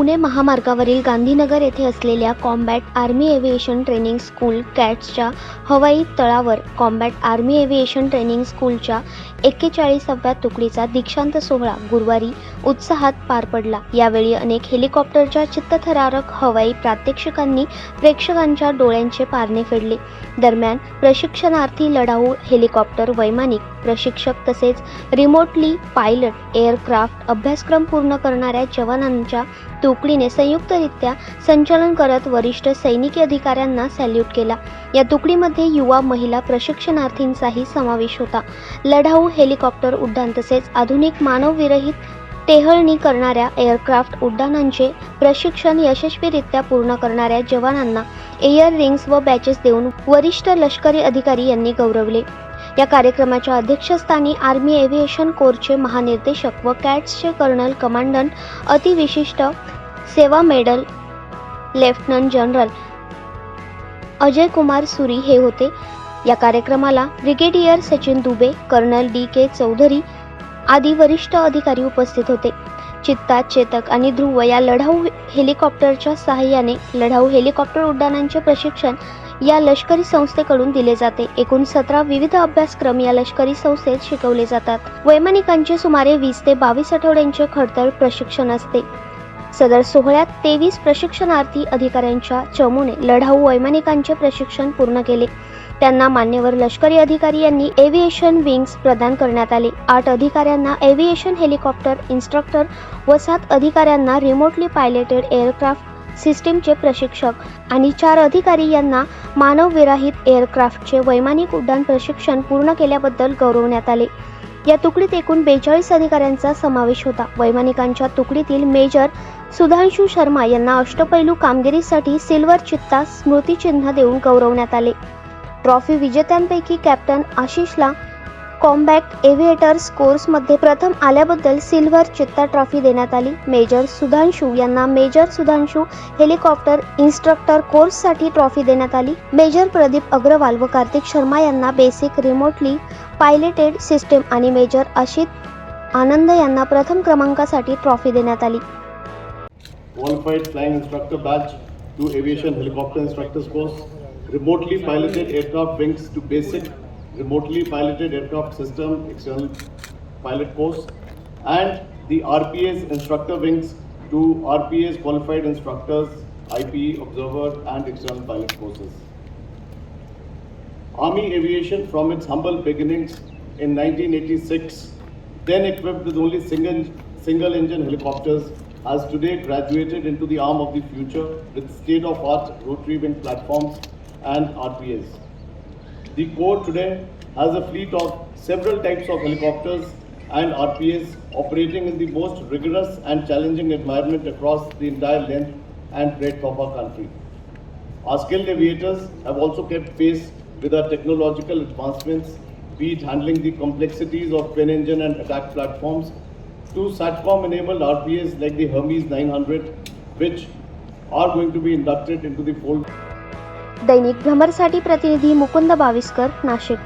पुणे महामार्गावरील गांधीनगर येथे असलेल्या combat army aviation training school कॅट्सच्या हवाई तळावर कॉम्बॅट आर्मी एव्हिएशन ट्रेनिंग स्कूलच्या एक्केचाळीसाव्या तुकडीचा दीक्षांत सोहळा गुरुवारी उत्साहात पार पडला. यावेळी अनेक हेलिकॉप्टरच्या चित्तथरारक हवाई प्रात्यक्षिकांनी प्रेक्षकांच्या डोळ्यांचे पारणे फेडले. दरम्यान प्रशिक्षणार्थी लढाऊ हेलिकॉप्टर वैमानिक प्रशिक्षक तसेच रिमोटली पायलट एअरक्राफ्ट अभ्यासक्रम पूर्ण करणाऱ्या जवानांच्या तुकडीने संयुक्तरित्या संचलन करत वरिष्ठ सैनिकी अधिकाऱ्यांना सॅल्यूट केला. या तुकडीमध्ये युवा महिला प्रशिक्षणार्थींचाही समावेश होता. लढाऊ हेलिकॉप्टर उड्डाण तसेच आधुनिक मानवविरहित टेहळणी करणाऱ्या एअरक्राफ्ट उड्डाणांचे प्रशिक्षण यशस्वीरित्या पूर्ण करणाऱ्या जवानांना एअर रिंग्स व बॅचेस देऊन वरिष्ठ लष्करी अधिकारी यांनी गौरवले. या कार्यक्रमाच्या अध्यक्षस्थानी आर्मी एव्हिएशन कोरचे महानिर्देशक व कॅट्सचे कर्नल कमांडंट अतिविशिष्ट सेवा medal lieutenant general Ajay Kumar Suri हे होते. या कार्यक्रमाला brigadier Sachin Dubey colonel D K Chaudhary आदी वरिष्ठ अधिकारी उपस्थित होते. चित्ता चेतक आणि ध्रुव या लढाऊ हेलिकॉप्टरच्या सहाय्याने लढाऊ हेलिकॉप्टर उड्डाणांचे प्रशिक्षण या लष्करी संस्थेकडून दिले जाते. एकूण सतरा विविध अभ्यासक्रम या लष्करी संस्थेत शिकवले जातात. वैमानिकांचे सुमारे वीस ते बावीस आठवड्यांचे खडतर प्रशिक्षण असते. सदर सोहळ्यात तेवीस प्रशिक्षणार्थी अधिकाऱ्यांच्या चमूने लढाऊ वैमानिकांचे प्रशिक्षण पूर्ण केले. त्यांना मान्यवर लष्करी अधिकारी यांनी एव्हिएशन विंग्स प्रदान करण्यात आले. आठ अधिकाऱ्यांना एव्हिएशन हेलिकॉप्टर इन्स्ट्रक्टर व सात अधिकाऱ्यांना रिमोटली पायलटेड एअरक्राफ्ट सिस्टीमचे प्रशिक्षक आणि चार अधिकारी यांना मानवविराहित एअरक्राफ्टचे वैमानिक उड्डाण प्रशिक्षण पूर्ण केल्याबद्दल गौरवण्यात आले. या तुकडीत एकूण बेचाळीस अधिकाऱ्यांचा समावेश होता. वैमानिकांच्या तुकडीतील मेजर सुधांशू शर्मा यांना अष्टपैलू कामगिरीसाठी सिल्वर चित्ता स्मृतिचिन्ह देऊन गौरवण्यात आले. ट्रॉफी विजेत्यांपैकी कॅप्टन आशिषला कॉम्बॅक्ट एव्हिएटर्स कोर्समध्ये प्रथम आल्याबद्दल सिल्व्हर चित्ता ट्रॉफी देण्यात आली. मेजर सुधांशू यांना मेजर सुधांशू हेलिकॉप्टर इन्स्ट्रक्टर कोर्ससाठी ट्रॉफी देण्यात आली. मेजर प्रदीप अग्रवाल व कार्तिक शर्मा यांना बेसिक रिमोटली पायलेटेड सिस्टीम आणि मेजर अशित आनंद यांना प्रथम क्रमांकासाठी ट्रॉफी देण्यात आली. Qualified flying instructor batch two aviation helicopter instructors course remotely piloted aircraft wings to basic remotely piloted aircraft system external pilot course, and the RPA's instructor wings to RPA's qualified instructors, IPE observer, and external pilot courses. Army aviation from its humble beginnings in 1986, then equipped with only single, single engine helicopters, has today graduated into the arm of the future with state of art rotary wing platforms and RPAs. The Corps today has a fleet of several types of helicopters and RPAs operating in the most rigorous and challenging environment across the entire length and breadth of our country. Our skilled aviators have also kept pace with our technological advancements, be it handling the complexities of twin engine and attack platforms, to SATCOM enabled RPAs like the Hermes 900, which are going to be inducted into the fold. दैनिक भ्रमरसाठी प्रतिनिधी मुकुंद बाविस्कर नाशिक.